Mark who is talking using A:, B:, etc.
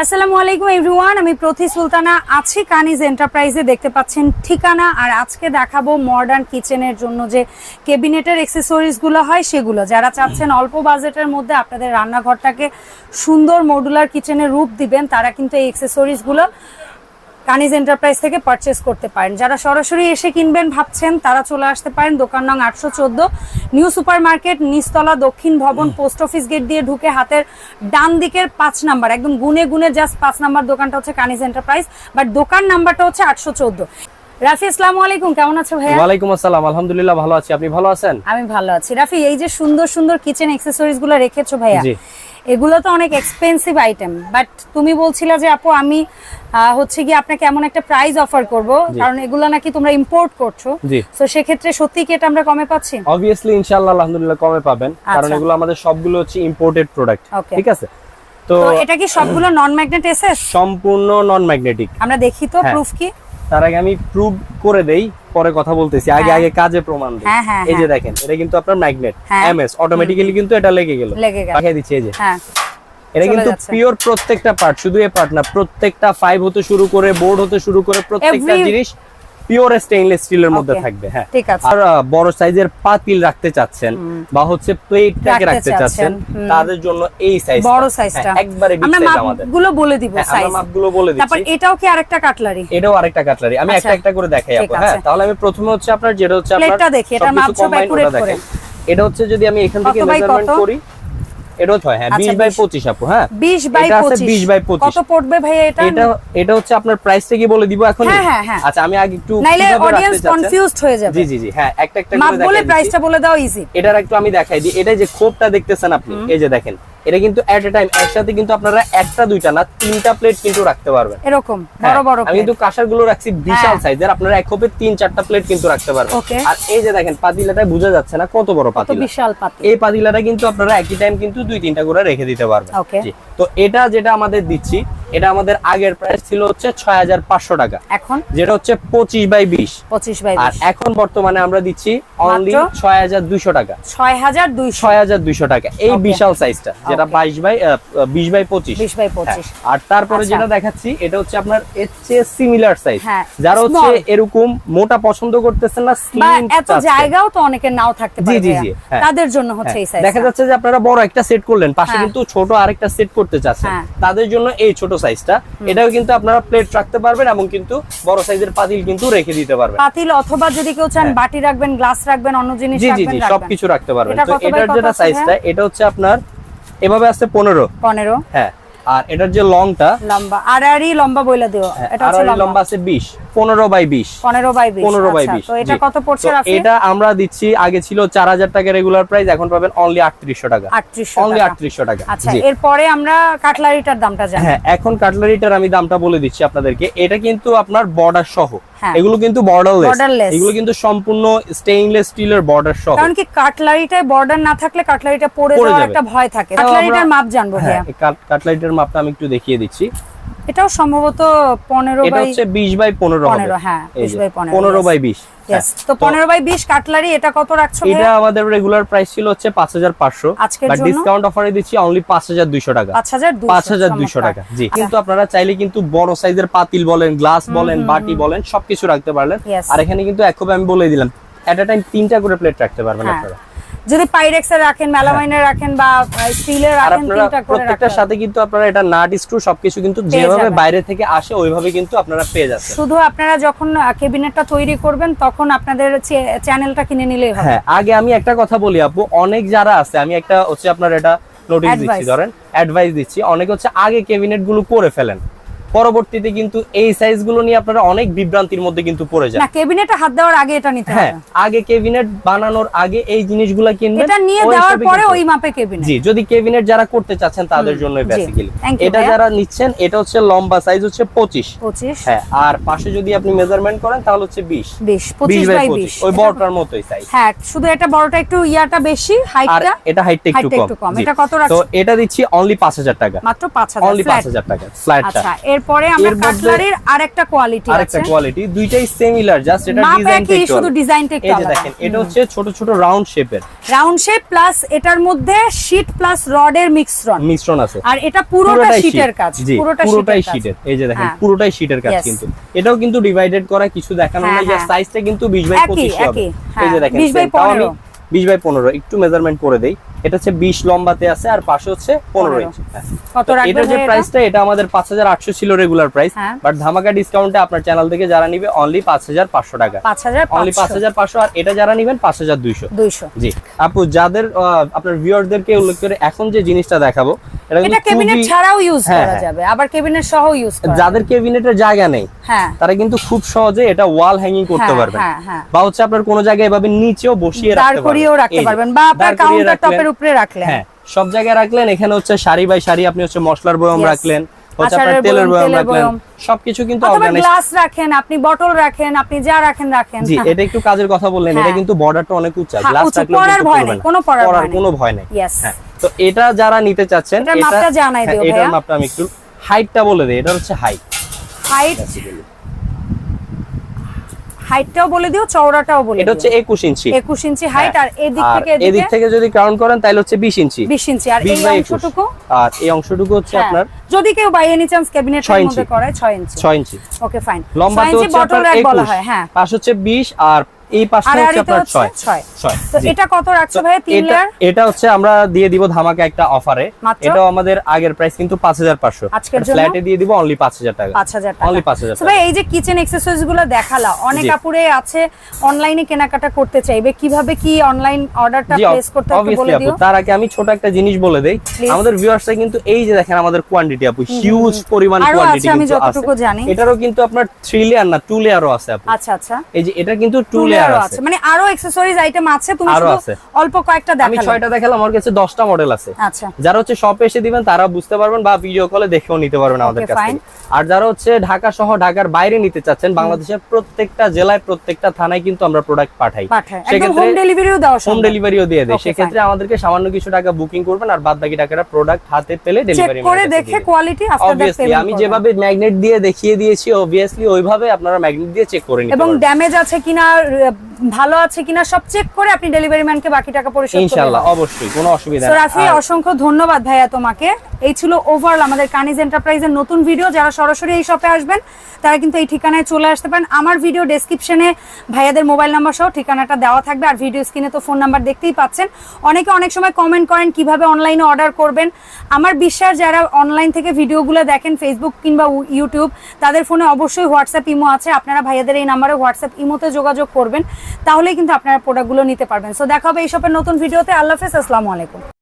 A: আসসালামু আলাইকুম এভরিওয়ান আমি প্রতি সুলতানা আছি। কানিজ এন্টারপ্রাইজে দেখতে পাচ্ছেন ঠিকানা। আর আজকে দেখাবো মডার্ন কিচেনের জন্য যে কেবিনেটেরগুলো হয়, সেগুলো। যারা চাচ্ছেন অল্প বাজেটের মধ্যে আপনাদের রান্নাঘরটাকে সুন্দর মডুলার কিচেনের রূপ দিবেন, তারা কিন্তু এই গুলো কানিজ এন্টারপ্রাইজ থেকে পারচেস করতে পারেন। যারা সরাসরি এসে কিনবেন ভাবছেন তারা চলে আসতে পারেন দোকান নং আটশো চোদ্দ নিউ সুপার মার্কেট নিচতলা দক্ষিণ ভবন পোস্ট অফিস গেট দিয়ে ঢুকে হাতের ডান দিকের পাঁচ নাম্বার একদম গুনে গুনে জাস্ট পাঁচ নাম্বার দোকানটা হচ্ছে কানিজ এন্টারপ্রাইজ বাট দোকান নাম্বারটা হচ্ছে আটশো চোদ্দ। রাফি আসসালামু আলাইকুম কেমন আছো ভাইয়া?
B: ওয়ালাইকুম আসসালাম আলহামদুলিল্লাহ ভালো আছি। আপনি ভালো আছেন?
A: আমি ভালো আছি। রাফি এই যে সুন্দর সুন্দর কিচেন অ্যাক্সেসরিজগুলো রেখেছো ভাইয়া। এগুলো তো অনেক এক্সপেন্সিভ আইটেম বাট তুমি বলছিলে যে আপু আমি হচ্ছে কি আপনাকে এমন একটা প্রাইস অফার করব কারণ এগুলো নাকি তোমরা ইম্পোর্ট করছ। তো সেক্ষেত্রে সত্যি কি এটা আমরা কমে পাচ্ছি?
B: অবভিয়াসলি ইনশাআল্লাহ আলহামদুলিল্লাহ কমে পাবেন। কারণ
A: আচ্ছা।
B: এগুলো আমাদের সবগুলো হচ্ছে ইম্পোর্টেড প্রোডাক্ট ঠিক আছে? তো
A: এটা কি সবগুলো নন ম্যাগনেট এসএস
B: সম্পূর্ণ নন ম্যাগনেটিক
A: আমরা দেখি তো
B: হ্যাঁ।
A: প্রুফ কি?
B: তার আগে আমি প্রুভ করে দেই। পরে কথা বলতেছি আগে
A: হ্যাঁ।
B: আগে কাজে প্রমাণ দিই।
A: হ্যাঁ, হ্যাঁ,
B: এই যে। দেখেন এটা কিন্তু আপনার ম্যাগনেট
A: এম
B: এমএস অটোমেটিক্যালি কিন্তু এটা লেগে গেল। দিচ্ছি এই যে। এটা কিন্তু পিওর প্রত্যেকটা পার্ট শুধু এ পার্ট না প্রত্যেকটা ফাইভ হতে শুরু করে বোর্ড হতে শুরু করে প্রত্যেকটা জিনিস পিওর স্টেইনলেস স্টিলের মধ্যে থাকবে হ্যাঁ।
A: ঠিক আছে।
B: আর বড় সাইজের পাতিল রাখতে চাচ্ছেন বা হচ্ছে প্লেটটাকে
A: রাখতে
B: চাচ্ছেন তাদের জন্য এই সাইজ
A: বড় সাইজটা
B: একবারে বিগ
A: আমরা
B: সাইজ আমাদের।
A: মাপগুলো বলে দিব
B: হ্যাঁ,
A: সাইজ
B: মাপগুলো বলে দিচ্ছি।
A: তারপর এটাও কি আরেকটা কাটলারি
B: এটাও আরেকটা কাটলারি আমি
A: আচ্ছা,
B: একটা একটা করে দেখাই
A: ঠিক
B: আপু হ্যাঁ তাহলে আমি প্রথমে হচ্ছে আপনার যেটা হচ্ছে আপনার
A: প্লেটটা দেখি,
B: সবকিছু
A: মাপ সব
B: combine
A: করে।
B: এটা হচ্ছে যদি আমি এখান থেকে মেজারমেন্ট করি এটা ছয় হ্যাঁ
A: আচ্ছা,
B: 20 বাই
A: 20
B: 25 আপু হ্যাঁ?
A: 20 বাই
B: আছে
A: 25
B: 20 বাই 25
A: কত পড়বে ভাইয়া এটা?
B: এটা এটা হচ্ছে আপনার প্রাইসটা কি বলে দিব এখন
A: হ্যাঁ, হ্যাঁ, হ্যাঁ।
B: আচ্ছা আমি আগে একটু
A: নাইলে অডিয়েন্স কনফিউজড হয়ে যাবে।
B: জি জি জি হ্যাঁ একটা একটা করে
A: বলে
B: দেখাই দিচ্ছি।
A: প্রাইসটা বলে দাও ইজি
B: এটার একটু আমি দেখাই দিই। এটা যে খোপটা দেখতেছেন আপনি এই যে দেখেন। এটা কিন্তু এট এ টাইম একসাথে কিন্তু আপনারা একটা দুইটা না তিনটা প্লেট কিন্তু রাখতে পারবেন।
A: এরকম বড়
B: হ্যাঁ,
A: বড়
B: আমি কিন্তু কাঁসারগুলো রাখছি বিশাল
A: হ্যাঁ।
B: সাইজের আপনারা এক কোপে তিন চারটা প্লেট কিন্তু রাখতে পারবেন. আর এই যে দেখেন পাতিলাটা বোঝা যাচ্ছে না কত বড় পাতিলা।
A: বিশাল পাতিলা।
B: এই পাতিলাটা কিন্তু আপনারা একই টাইম কিন্তু দুই তিনটা করে রেখে দিতে পারবেন। তো এটা যেটা আমাদের দিচ্ছি এটা আমাদের আগের প্রাইস ছিল হচ্ছে ছয় হাজার পাঁচশো টাকা।
A: এখন?
B: যেটা হচ্ছে পঁচিশ বাই বিশ।
A: 25 বাই
B: আর এখন বর্তমানে আমরা দিচ্ছি অনলি ছয় হাজার দুইশো টাকা।
A: 6200
B: ছয় হাজার দুইশো টাকা। এই বিশাল সাইজটা যেটা বাইশ বাই বিশ বাই পঁচিশ।
A: 20 বাই 25
B: হ্যাঁ। আর তারপরে
A: আচ্ছা।
B: যেটা দেখাচ্ছি এটা হচ্ছে আপনার এর চেয়ে সিমিলার সাইজ
A: হ্যাঁ,
B: যারা হচ্ছে এরকম মোটা পছন্দ করতেছেন না
A: এত জায়গাও তো অনেকের নাও থাকতে পারে
B: জি, জি, জি, হ্যাঁ।
A: তাদের জন্য হচ্ছে এই সাইজ
B: দেখা যাচ্ছে যে আপনারা বড় একটা সেট করলেন পাশে। কিন্তু ছোট আরেকটা সেট করতে চাচ্ছেন। তাদের জন্য এই ছোট সাইজটা এটাও কিন্তু আপনারা প্লেট রাখতে পারবেন এবং কিন্তু বড় সাইজের পাতিল কিন্তু রেখে দিতে পারবেন।
A: পাতিল অথবা যদি কেউ চান
B: হ্যাঁ।
A: বাটি রাখবেন গ্লাস রাখবেন অন্য জিনিস
B: জি জি জি সবকিছু রাখতে পারবেন। তো এটার যেটা সাইজটা এটা হচ্ছে আপনার এভাবে আছে পনেরো।
A: 15
B: হ্যাঁ আর এটার যে লংটা
A: লম্বা আর আরই লম্বা বইলা দিও এটা হচ্ছে
B: লম্বা আছে বিশ। পনেরো বাই বিশ।
A: 15 বাই 20
B: পনেরো বাই
A: আচ্ছা,
B: বিশ।
A: এটা কত পড়ছে
B: এটা আমরা দিচ্ছি আগে ছিল চার হাজার টাকা রেগুলার প্রাইস এখন পাবেন অনলি আটত্রিশশো টাকা।
A: 3800
B: অনলি আটত্রিশশো টাকা
A: আচ্ছা এরপরে আমরা কাটলারিটার দামটা জানি।
B: হ্যাঁ এখন কাটলারিটার আমি দামটা বলে দিচ্ছি আপনাদেরকে। এটা কিন্তু আপনার বর্ডার সহ।
A: হ্যাঁ।
B: এগুলো কিন্তু বর্ডারলেস। এগুলো কিন্তু সম্পূর্ণ স্টেইনলেস স্টিলের বর্ডার সহ।
A: কারণ কি কাটলারিটায় বর্ডার না থাকলে কাটলারিটা পড়ে
B: পড়ে
A: যাওয়ার একটা ভয় থাকে। কাটলারিটার মাপ জানব
B: হ্যাঁ কাটলারিটার মাপটা আমি একটু দেখিয়ে দিচ্ছি।
A: এটাও সম্ভবত 15
B: এটা
A: বাই
B: হচ্ছে বিশ বাই পনেরো
A: 15 হ্যাঁ, 20 বাই 15
B: পনেরো বাই বিশ
A: তো 15 বাই 20 কাটলারি এটা কত রাখছো
B: এটা আমাদের রেগুলার প্রাইস ছিল হচ্ছে পাঁচ হাজার পাঁচশো। বাট ডিসকাউন্ট অফারে দিচ্ছি অনলি পাঁচ হাজার দুইশো টাকা।
A: 5200
B: পাঁচ হাজার দুইশো টাকা জি। কিন্তু আপনারা চাইলে কিন্তু বড় সাইজের পাতিল বলেন গ্লাস বলেন বাটি বলেন সবকিছু রাখতে পারলেন। আর এখানে কিন্তু এক আমি বলে দিলাম এট টাইম তিনটা করে প্লেট রাখতে পারবেন
A: হ্যাঁ।
B: আপনারা।
A: যদি পাইরেক্সের রাখেন মেলামাইনের রাখেন বা স্টিলের
B: আর
A: রাখেন তিনটা করে
B: প্রত্যেকটার সাথে কিন্তু আপনারা এটা নাট স্ক্রু সবকিছু কিন্তু যেভাবে বাইরে থেকে আসে ওইভাবে কিন্তু আপনারা পেয়ে যাচ্ছেন।
A: শুধু আপনারা যখন কেবিনেটটা তৈরি করবেন তখন আপনাদের চ্যানেলটা কিনে নিলেই হবে।
B: হ্যাঁ আগে আমি একটা কথা বলি আপু অনেক যারা আছে আমি একটা হচ্ছে আপনার এটা নোটিশ দিচ্ছি ধরেন অ্যাডভাইস দিচ্ছি অনেক হচ্ছে আগে ক্যাবিনেটগুলো করে ফেলেন। পরবর্তীতে কিন্তু এই সাইজগুলো নিয়ে আপনারা অনেক বিভ্রান্তির মধ্যে কিন্তু পড়ে যান।
A: না কেবিনেটে হাত দেওয়ার আগে এটা নিতে
B: হ্যাঁ
A: হবে।
B: আগে কেবিনেট বানানোর আগে এই জিনিসগুলো কিনবেন
A: এটা নিয়ে দেওয়ার পরে ওই মাপে কেবিনেট
B: জি যদি কেবিনেট যারা করতে চাচ্ছেন তাদের জন্য বেসিক্যালি এটা যারা নিচ্ছেন এটা হচ্ছে লম্বা সাইজ হচ্ছে পঁচিশ।
A: 25
B: হ্যাঁ আর পাশে যদি আপনি মেজারমেন্ট করেন তাহলে হচ্ছে বিশ।
A: 20
B: বিশ
A: 25
B: বাই
A: বাই 20
B: ওই বড়টার মতোই সাইজ
A: হ্যাঁ শুধু এটা বড়টা একটু ইয়াটা বেশি
B: আর
A: হাইটটা
B: এটা হাইটটা একটু কম।
A: এটা কত
B: তো এটা দিচ্ছি অনলি পাঁচ হাজার টাকা।
A: মাত্র 5000
B: অনলি পাঁচ
A: ফ্ল্যাট
B: হাজার টাকা ফ্ল্যাটটা
A: আচ্ছা এরপরে আমরা কাটলারির আরেকটা কোয়ালিটি
B: আরেকটা কোয়ালিটি দুইটাই সিমিলার জাস্ট এটা ডিজাইনটা একটু
A: শুধু ডিজাইনটা একটু
B: এই যে দেখেন এটা হচ্ছে ছোট ছোট রাউন্ড শেপের
A: রাউন্ড শেপ প্লাস এটার মধ্যে শীট প্লাস রডের মিশ্রণ।
B: মিশ্রণ আছে।
A: আর এটা পুরোটা শীটের। কাজ পুরোটা
B: পুরোটাই
A: শীটের
B: এই যে দেখেন
A: হ্যাঁ।
B: পুরোটাই শীটের কাজ কিন্তু। এটাও কিন্তু ডিভাইডেড করা কিছু দেখানো
A: হ্যাঁ,
B: নাই যে
A: হ্যাঁ।
B: সাইজটা কিন্তু 20 বাই 25 হবে। এই যে দেখেন
A: 20 by
B: same, তাও আমি
A: 15
B: 20 বাই 15 একটু মেজারমেন্ট করে দেই। এটা হচ্ছে 20 লম্বাতে আছে আর পাশে হচ্ছে 15
A: 15
B: ইঞ্চি হ্যাঁ।
A: কত রাখবেন
B: এটার যে
A: এটা?
B: প্রাইসটা এটা আমাদের 5800 ছিল রেগুলার প্রাইস। বাট ধামাকা ডিসকাউন্টে আপনার চ্যানেল থেকে যারা নিবে অনলি 5500 টাকা।
A: পাঁচ হাজার
B: অনলি 5500 আর এটা যারা নিবেন 5200
A: দুইশো।
B: জি। আপু যাদের আপনার ভিউয়ারদেরকে উল্লেখ করে এখন যে জিনিসটা দেখাবো এটা
A: এটা
B: কিন্তু
A: ক্যাবিনেট ছাড়াও ইউজ
B: হ্যাঁ,
A: করা
B: হ্যাঁ।
A: যাবে আবার ক্যাবিনেট সহ ইউজ করা
B: যাদের কেবিনেটের জায়গা নেই
A: হ্যাঁ।
B: তারা কিন্তু খুব সহজে এটা ওয়াল হ্যাঙ্গিং করতে পারবেন
A: হ্যাঁ।
B: বা হচ্ছে আপনার কোনো জায়গায় এভাবে নিচেও বসিয়ে রাখতে
A: করিয়েও রাখতে পারবেন বা আপনার কাউন্টার টপের উপরে রাখলেন।
B: হ্যাঁ সব জায়গায় রাখলেন। এখানে হচ্ছে সারি বাই সারি আপনি হচ্ছে মশলার বয়ম রাখলেন হচ্ছে আপনার তেলের
A: বয়ম,
B: বয়ম রাখলেন। সবকিছু কিন্তু
A: গ্লাস রাখেন আপনি বটল রাখেন আপনি যা রাখেন রাখেন।
B: জি এটা একটু কাজের কথা বললেন এটা
A: হ্যাঁ।
B: কিন্তু বর্ডারটা অনেক উঁচা।
A: হ্যাঁ,
B: গ্লাস।
A: কোনো পড়ার ভয় নেই।
B: কোনো ভয় নেই। হ্যাঁ তো এটা যারা নিতে চাচ্ছেন
A: এটার
B: এটা-
A: মাপটা জানাই দিও
B: এটার
A: ভাইয়া।
B: মাপটা আমি একটু হাইটটা বলে দিই এটা হচ্ছে হাইট
A: হাইট হাইটটাও বলে দিও চওড়াটাও বলে
B: এটা হচ্ছে 21 ইঞ্চি।
A: 21 ইঞ্চি হাইট আর এদিক
B: দিক
A: থেকে
B: এদিক? থেকে যদি কাউন্ট করেন তাহলে হচ্ছে 20 ইঞ্চি।
A: 20 ইঞ্চি। আর এই
B: বাই 21
A: অংশটুকু?
B: আর এই অংশটুকু হচ্ছে
A: হ্যাঁ,
B: আপনার
A: যদি কেউ বাই এনি চান্স ক্যাবিনেটের
B: ছয়
A: মধ্যে
B: ইঞ্চি।
A: করে 6 ইঞ্চি।
B: 6 ইঞ্চি।
A: ওকে ফাইন
B: লম্বা
A: তো
B: হচ্ছে আপনার
A: র‍্যাক বলা
B: 21
A: হয় হ্যাঁ।
B: পাশ হচ্ছে 20 আর এই পাশটা হচ্ছে আপনার 6 6
A: ছয়। এটা কত রাখছো ভাই? তিন লেয়ার
B: এটা হচ্ছে আমরা দিয়ে দিব ধামাকা একটা অফারে এটাও আমাদের আগের প্রাইস কিন্তু 5500
A: আজকের জন্য?
B: ফ্ল্যাটে দিয়ে দিব অনলি 5000 টাকা।
A: 5000 টাকা।
B: অনলি 5000
A: So ভাই এই যে কিচেন অ্যাকসেসরিজগুলো দেখালা অনেক আপুরে আছে অনলাইনে কেনাকাটা করতে চাইবে। কীভাবে কি অনলাইন অর্ডারটা প্লেস করতে একটু বলে দিও।
B: তার আগে আমি ছোট একটা জিনিস বলে দেই. আমাদের ভিউয়ার্সরা কিন্তু এই যে দেখেন আমাদের কোয়ান্টিটি আপু হিউজ পরিমাণ কোয়ান্টিটি
A: আমি যতটুকু জানি।
B: এটারও কিন্তু আপনার 3 লেয়ার না 2 লেয়ারও আছে আপু।
A: আচ্ছা আচ্ছা।
B: এই যে এটা কিন্তু 2
A: টু
B: লেয়ার আছে।
A: আছে। মানে আরও অ্যাকসেসরিজ আইটেম আছে তুমি শুধু অল্প কয়েকটা
B: আমি
A: দেখালে
B: ছয়টা দেখালাম আমার কাছে 10টা মডেল আছে।
A: আচ্ছা।
B: যারা হচ্ছে শপে এসে দিবেন তারা বুঝতে পারবেন বা ভিডিও কলে দেখেও নিতে পারবেন আমাদের
A: Okay,
B: কাছ থেকে। আর যারা হচ্ছে ঢাকা সহ ঢাকার বাইরে নিতে চাচ্ছেন বাংলাদেশের প্রত্যেকটা জেলায় প্রত্যেকটা থানায় কিন্তু আমরা প্রোডাক্ট পাঠাই।
A: একদম হোম ডেলিভারিও দেওয়া
B: হোম ডেলিভারিও দিয়ে দেয়। সেক্ষেত্রে আমাদেরকে সামান্য কিছু টাকা বুকিং করবেন আর বাদ বাকি টাকাটা প্রোডাক্ট হাতে পেলে ডেলিভারি
A: করে দেখে কোয়ালিটি আফটার দ্যাট
B: অবভিয়াসলি আমি যেভাবে ম্যাগনেট দিয়ে দেখিয়ে দিয়েছি অবভিয়াসলি ওইভাবে আপনারা ম্যাগনেট দিয়ে চেক করে নিতে
A: এবং ড্যামেজ আছে কিনা ভালো আছে কিনা সব চেক করে আপনি ডেলিভারি ম্যানকে বাকি টাকা পরিশোধ করে
B: ইনশাআল্লাহ অবশ্যই কোনো অসুবিধা
A: না
B: নেই।
A: রাফি অসংখ্য ধন্যবাদ ভাইয়া তোমাকে। এই ছিল ওভারঅল আমাদের কানিজ এন্টারপ্রাইজের নতুন ভিডিও যারা সরাসরি এই শপে আসবেন, তারা কিন্তু এই ঠিকানায় চলে আসতে পারেন। আমার ভিডিও ডেসক্রিপশনে ভাইয়াদের মোবাইল নাম্বার সহ ঠিকানাটা দেওয়া থাকবে, আর ভিডিও স্ক্রিনে তো ফোন নাম্বার দেখতেই পাচ্ছেন। অনেকে অনেক সময় কমেন্ট করেন, কীভাবে অনলাইনে অর্ডার করবেন। আমার বিশ্বাস যারা অনলাইন থেকে ভিডিওগুলো দেখেন ফেসবুক কিংবা ইউটিউব তাদের ফোনে অবশ্যই হোয়াটসঅ্যাপ ইমো আছে। আপনারা ভাইয়াদের এই নাম্বারে হোয়াটসঅ্যাপ ইমোতে যোগাযোগ করবেন, তাহলেই কিন্তু আপনারা প্রোডাক্টগুলো নিতে পারবেন। সো দেখা হবে এই শপের নতুন ভিডিওতে আল্লাহ হাফেজ, আসসালামু আলাইকুম।